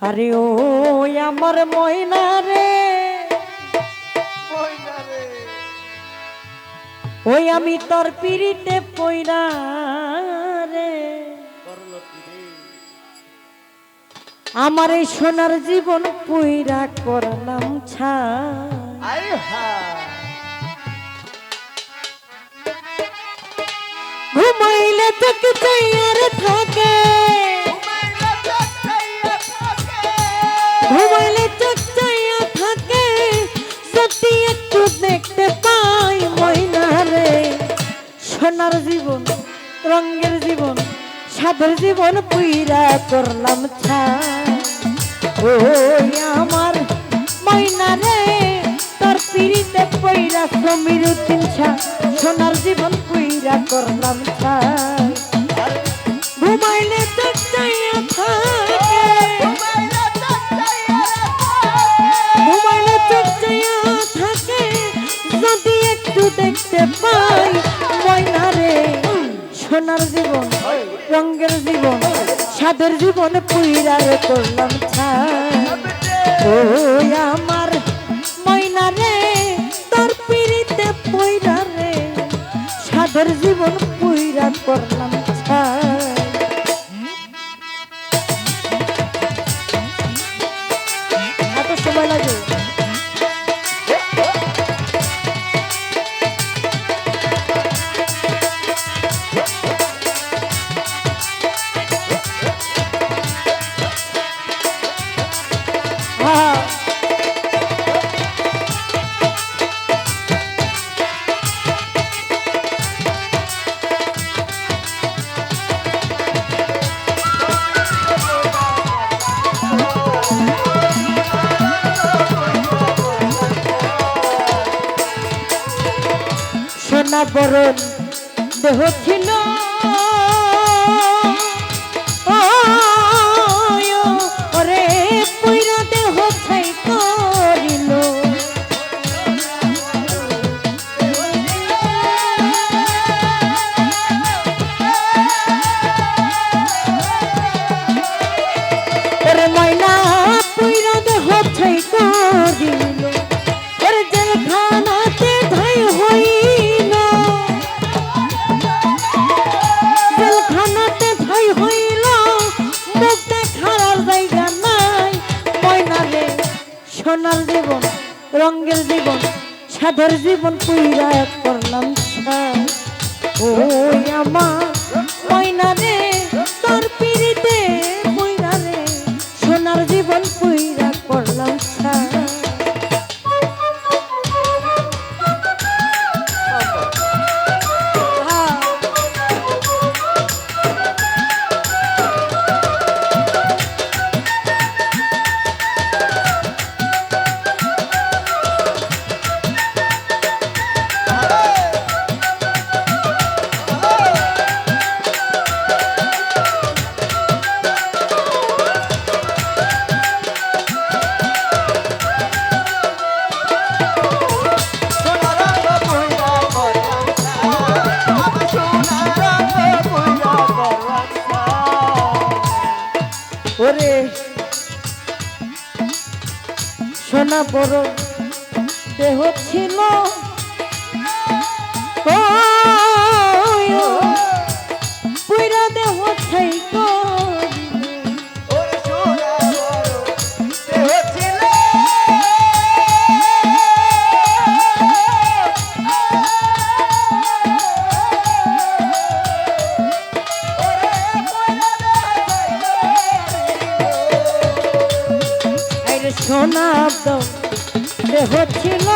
আরে ও আমার ময়না রে। ওই আমি তোর পিড়িতে পইরা রে। আমার এই সোনার জীবন পইরা করলাম ছা ঘুমাইলে চোখ চাইয়ার থাকে। সোনার জীবন, রঙের জীবন সাদের জীবন পুইরা করলাম ছা। ওই আমার ময়না রে, তোর পিড়িতে পইরা সমীর ছা। সোনার জীবন পুইরা করলাম ছা। ঘুমাইলে দেখতে পাই, ময়না সোনার জীবন, রঙের জীবন সাদের জীবন পুইরা রে করলাম ছাই। আমার ময়না রে, তোর পিড়িতে পইরা রে সাদের জীবন পুইরা করলাম বরণ দেহ ছিল রঙের জীবন সাধের জীবন পুইরা করলাম ও আমার ময়না সোনা বড় দেহ ছিল। তো দেহ ছিল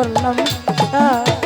করলাম।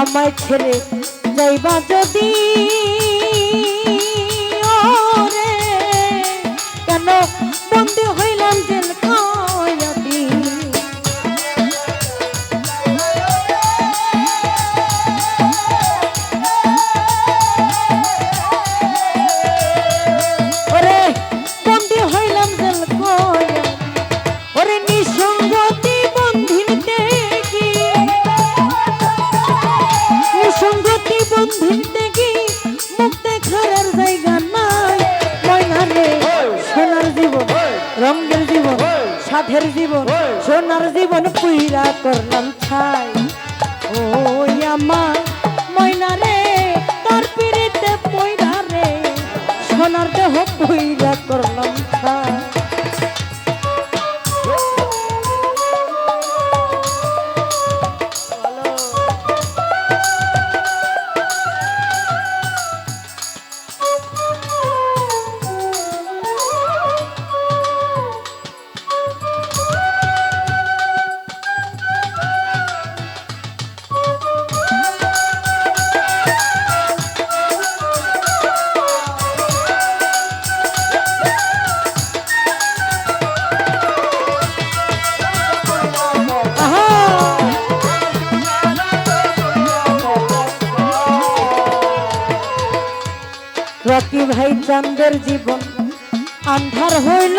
আমায় ছেড়ে যাইবা যদি? কেন আমার সাকিব ভাই চান্দের জীবন? আন্ধার হইল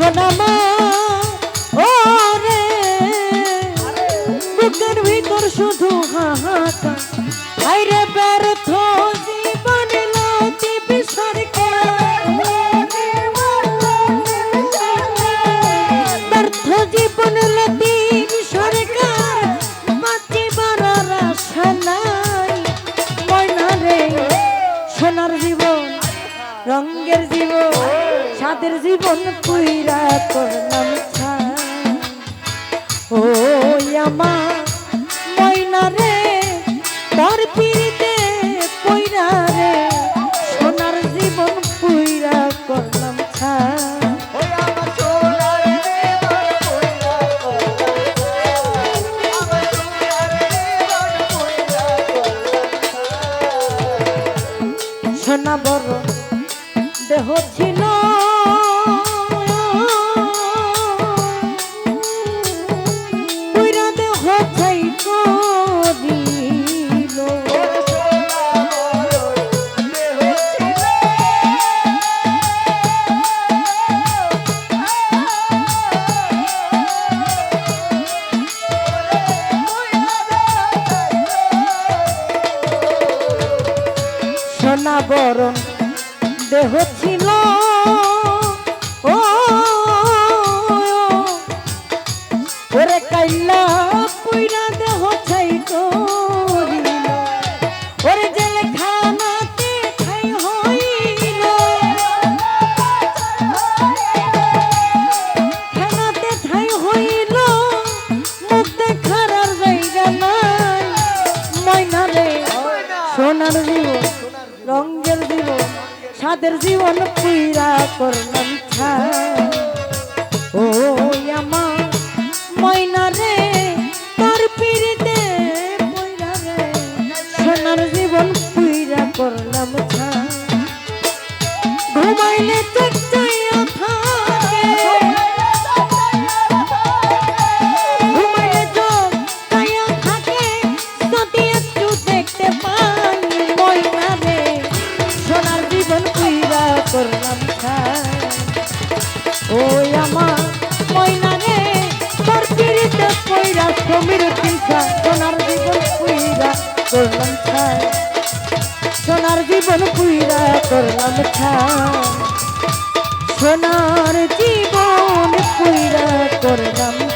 গনামা ও রে বুকের ভিতর হাহাকার। সোনাবরণ দেহ ছিল। ও ওরে কাইলা। সাদের জীবন পীড়া করলাম ও আমার ময়না রে, তার পিড়িতে সোনার জীবন পীড়া করলাম ঘুমাইলে চোখ সমীর তিনটা সোনার জীবন পুইরা করলাম ছায় সোনার জীবন পুইরা করলাম ছায় সোনার জীবন পুইরা করলাম